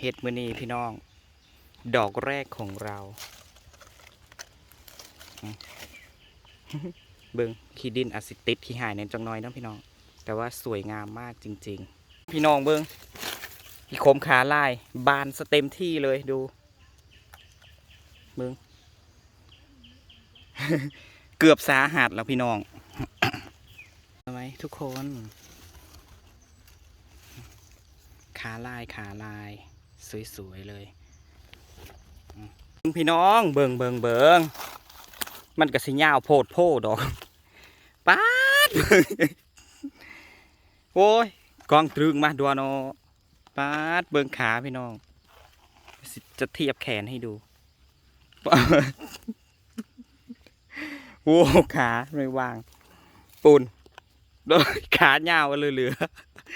เห็ดมือนีพี่น้อง ดอกแรกของเราอืมเบิงขี้ดินอสิติดขี้หายในจังน้อยนาะพี่น้อง แต่ว่าสวยงามมากจริง ๆ พี่น้องเบิงอีโคมขาลายบานสเต็มที่เลยดูเบิงเกือบสาหัสแล้วพี่น้องทำไมทุกคน ขาลายขาลาย สวยๆเลยพี่น้องเบิงเบิงเบิงมันก็สิยาวโพดโพดดอกป๊าดโอ้ยกองตรึงมาดัวเนาะป๊าดเบิงขาพี่น้อง จะเทียบแขนให้ดูโอ้ขาไม่วางปูนโดยขายาวเหลือ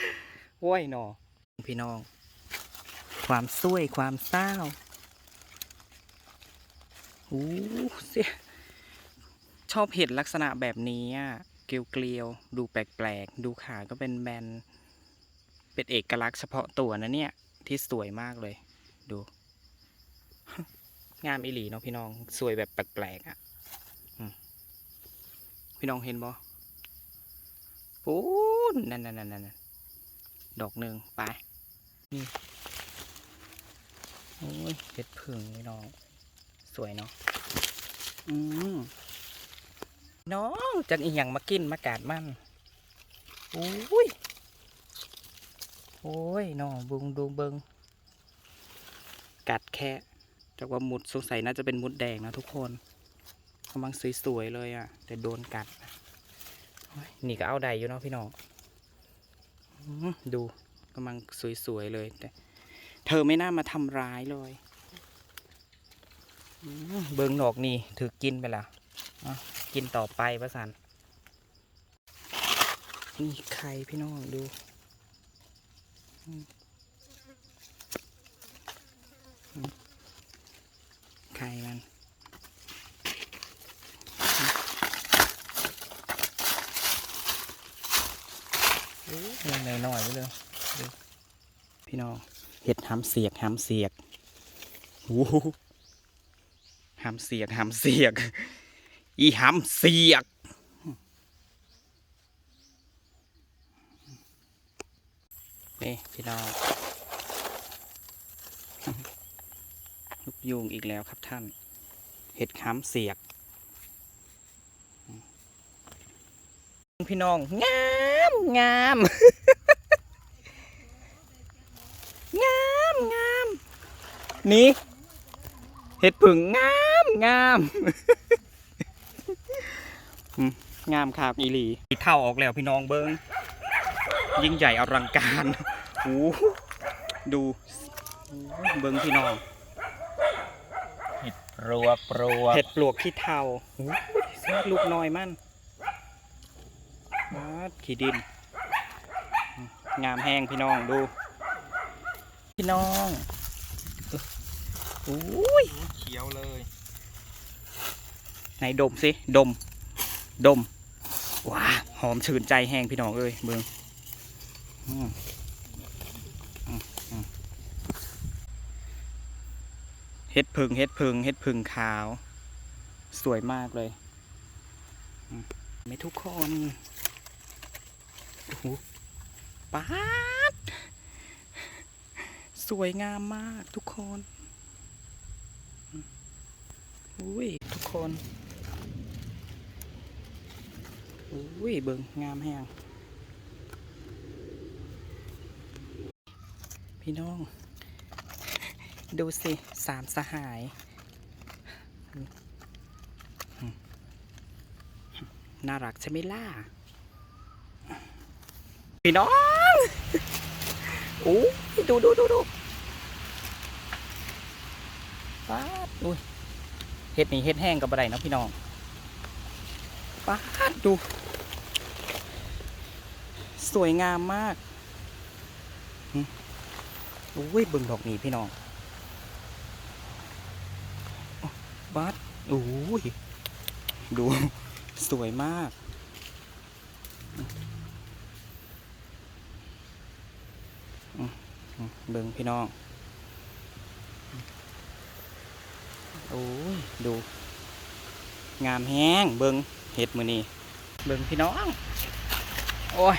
ๆโอ้ยนอพี่น้อง ความสวยความเศร้าโอ้เสียชอบเห็ดลักษณะแบบนี้อะเกลียวๆดูแปลกๆ ดูขาก็เป็นแบน เป็นเอกลักษณ์เฉพาะตัวนะเนี่ย ที่สวยมากเลย ดู งามอีหลีเนาะพี่น้อง สวยแบบแปลกๆอะพี่น้องเห็นบ่ปูนนั่นนั่นนั่นนั่นดอกหนึ่งไปนี่ โอ้ยเห็ดผึ่งพี่น้อง สวยเนาะ อืมน้องจังอีหยังมากินมากาดมันโอ้ย โอ้ยน้องบุงดูเบิงกัดแค่จากว่ามุดสงสัยน่าจะเป็นมุดแดงนะทุกคนกำลังสวยๆเลยอะ่ะ แต่โดนกัดนี่ก็เอาได้อยู่เนาะพี่น้องดูกำลังสวยๆเลยแต่ เธอไม่น่ามาทำร้ายเลยอืมเบิงหนอกนี่ถือกินไปละอะกินต่อไปประสันนี่ไข่พี่น้องดูอืมอืมไข่มันอืมยังหน่อยๆไปเลยดูพี่น้อง เห็ดหำเสียกหำเสียกโอ้โหหำเสียกหำเสียก อีหำเสียก นี่พี่น้องลูกยุงอีกแล้วครับท่าน เห็ดหำเสียก พี่น้อง งามงาม งามงาม นี่เห็ดผึ่งงามงามอืมงามครับอีหลีเท่าออกแล้วพี่น้องเบิงยิ่งใหญ่อลังการโอ้โหดูเบิงพี่น้องรัวปรัวเห็ดปลวกขี้เทาโอ้ยลูกน้อยมันมาดขี้ดิน งามแห้งพี่น้องดู พี่น้องโอ้ยเขียวเลยไหนดมสิดม ดมว้าหอมชื่นใจแห้งพี่น้องเอ้ยเบิงอืมอืมอืมเฮ็ดพึ่งเฮ็ดพึ่งเฮ็ดพึ่งขาว สวยมากเลยอืมไม่ทุกคนโอ้โหป๊าด สวยงามมากทุกคนอืม อุ้ยทุกคนอุ้ยเบิงงามแห้งพี่น้อง ดูสิสามสหายน่ารักใช่ไหมล่ะ พี่น้องโอ้ยดูดูดูดูป้าดอุ้ย เห็ดนี่เห็ดแห้งกับอะไรนะพี่น้องป้าดู สวยงามมากหึโอ้ยเบิ่งดอกนี้พี่น้องโอ้บาดโอ้ยดูสวยมาก เบิ่งพี่น้อง โอ้ยดู งามแห้งเบิงเห็ดมือนี่เบิงพี่น้อง โอ้ย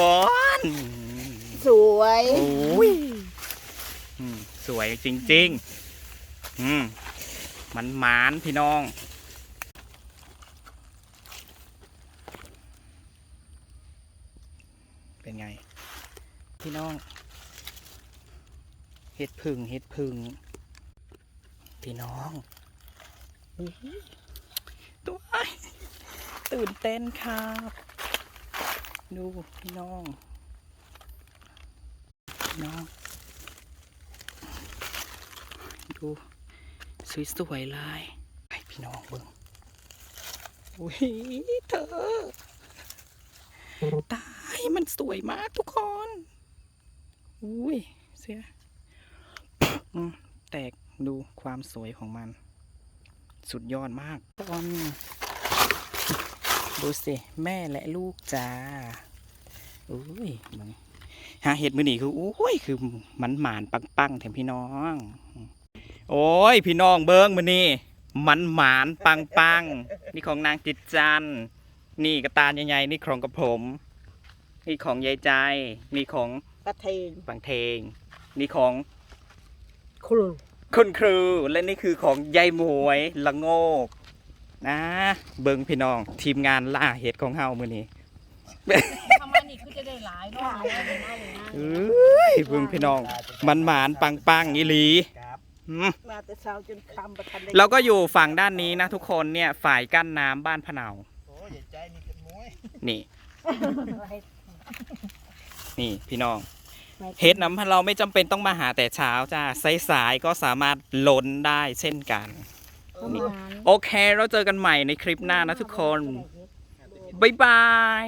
บอนสวยโอ้ยอืมสวยจริงๆอืมมันหมานพี่น้องเป็นไง พี่น้อง เห็ดพึ่งเห็ดพึ่งพี่น้องอุ๊ยตัวตื่นเต้นครับ ดูพี่น้องน้อง ดูสวยๆเลยให้พี่น้องเบิ่งอุ้ยเธอ ตายมันสวยมากทุกคน อุ้ยเสีย แตกดูความสวยของมัน สุดยอดมากตอนดูสิ แม่และลูกจ้าอุ้ยมึงหาเห็ดมือนี่คืออุ้ยคือมันหมานปังปังๆแถมพี่น้อง โอ้ย พี่น้องเบิ้งมือนี่มันหมานปังปังๆนี่ของนางจิตจันทร์นี่กระตาใหญ่ๆนี่ของกับผม นี่ของยายใจ นี่ของประเทงบางเทง นี่ของ ครูคุณครูและนี่คือของยายหมวยละโงกนะ เบิงพี่น้องทีมงานล่าเห็ดของเฮามือนี้ทำไมนี่คือจะได้หลายเนาะหลายเลยนะเลยนะเอ้ยเบิงพี่น้องมันหมานปังปังๆอีหลีอืมมาแต่เช้าจนค่ำประทันได้เราก็อยู่ฝั่งด้านนี้นะทุกคนเนี่ยฝ่ายกั้นน้ำบ้านพะเนาโอ้ยอย่าใจนี่เป็นมวยนี่ นี่พี่น้อง เห็ดน้ำเราไม่จำเป็นต้องมาหาแต่เช้าจ้าสายๆก็สามารถล้นได้เช่นกันนี่โอเค เราเจอกันใหม่ในคลิปหน้านะทุกคน บ๊ายบาย